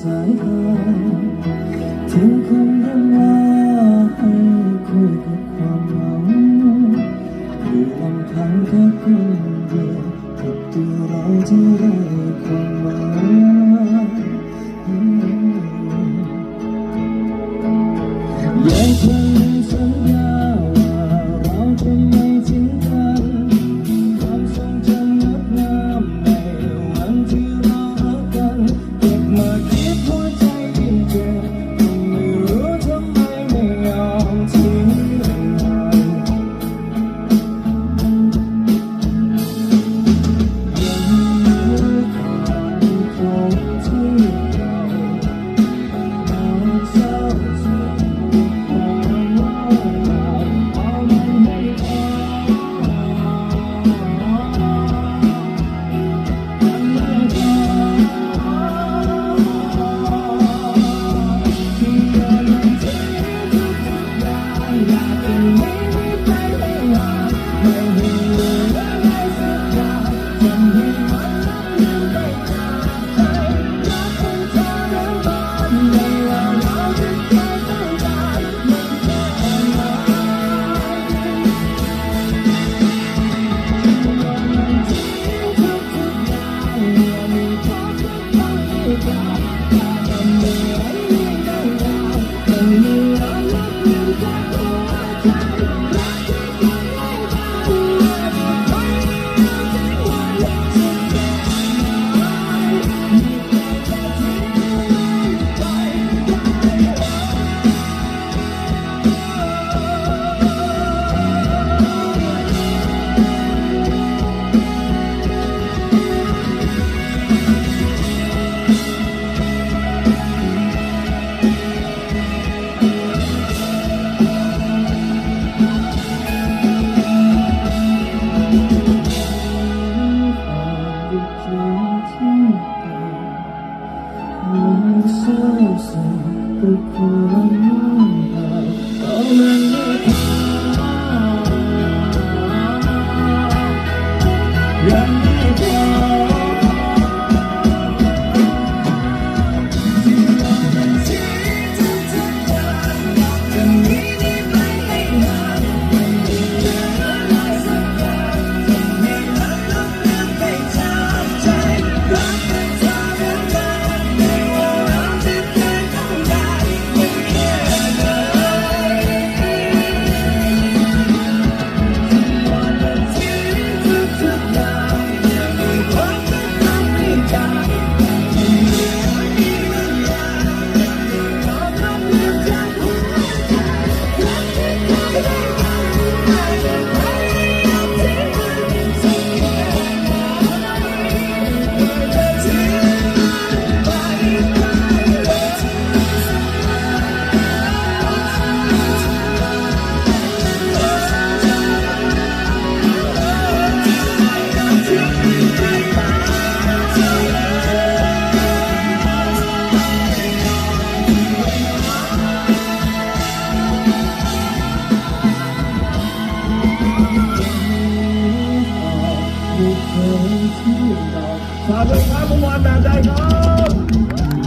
สายทางงคนเรื่งราให้คุยกับความเหงาอยู่ลำพังแค่คนเดียวกับตัวเราจะได้ความหมายยังคง Thank you. I'm so sad, but for a มีชีวิตต่อากด้วยครับมวันแบบใดครับ